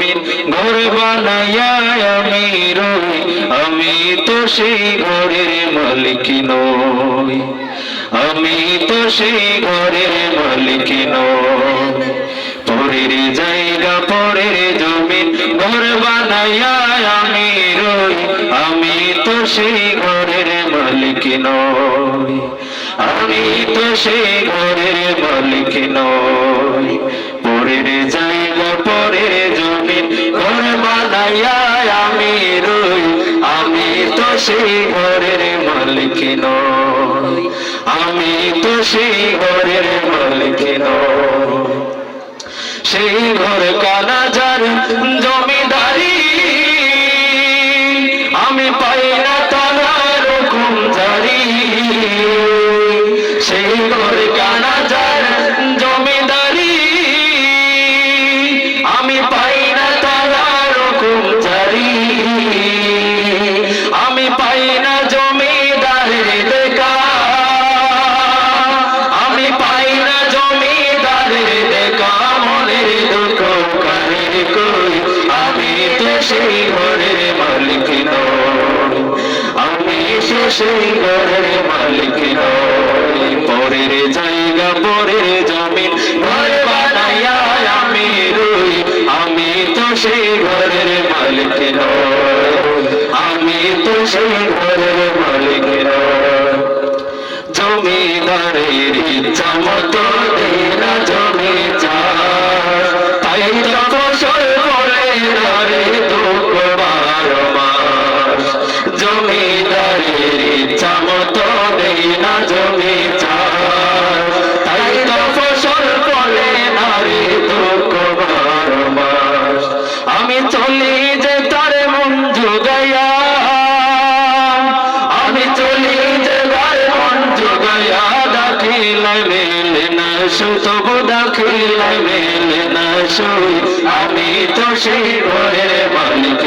জমিন ঘর বানাইয়া আমি রই আমি তো সেই ঘরের মালিক নই। আমি তো সেই ঘরের মালিক নই। পরের জায়গা, পরের জমিন, ঘর বানাইয়া আমি রই আমি তো সেই ঘরের মালিক নই। আমি তো সেই ঘরের সেই ঘরের মালিক নই। আমি তো সেই ঘরের মালিক নই। সেই ঘর কানা যার জমিদারি ঘরের মালিক আমি তো সেই ঘরের মালিক জমিদারের ইচ্ছা মতো চলি যে তার মন যোগাইয়া আমি চলি যে তার মন যোগাইয়া দাখিলাই মেলে না সুতবু দাখিলাই মেলে না সুই আমি তো সেই ঘরের মালিক